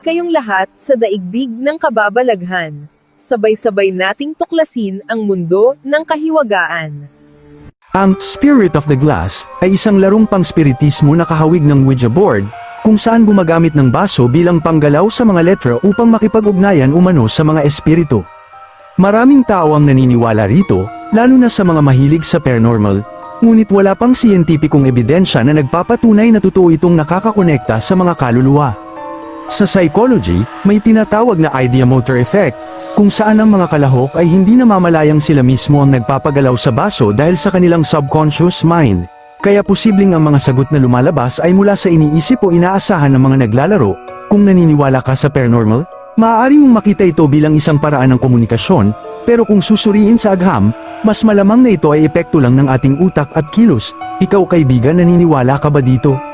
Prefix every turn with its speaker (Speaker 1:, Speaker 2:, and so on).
Speaker 1: kayong lahat sa daigdig ng kababalaghan. Sabay-sabay nating tuklasin ang mundo ng kahiwagaan.
Speaker 2: Ang Spirit of the Glass ay isang larong pang-spiritismo na kahawig ng Ouija board, kung saan gumagamit ng baso bilang panggalaw sa mga letra upang makipag-ugnayan umano sa mga espiritu. Maraming tao ang naniniwala rito, lalo na sa mga mahilig sa paranormal, ngunit wala pang siyentipikong ebidensya na nagpapatunay na totoo itong nakakakonekta sa mga kaluluwa. Sa psychology, may tinatawag na idea motor effect, kung saan ang mga kalahok ay hindi namamalayang sila mismo ang nagpapagalaw sa baso dahil sa kanilang subconscious mind. Kaya posibleng ang mga sagot na lumalabas ay mula sa iniisip o inaasahan ng mga naglalaro, kung naniniwala ka sa paranormal, maaari mong makita ito bilang isang paraan ng komunikasyon, pero kung susuriin sa agham, mas malamang na ito ay epekto lang ng ating utak at kilos. Ikaw kaibigan naniniwala ka ba dito?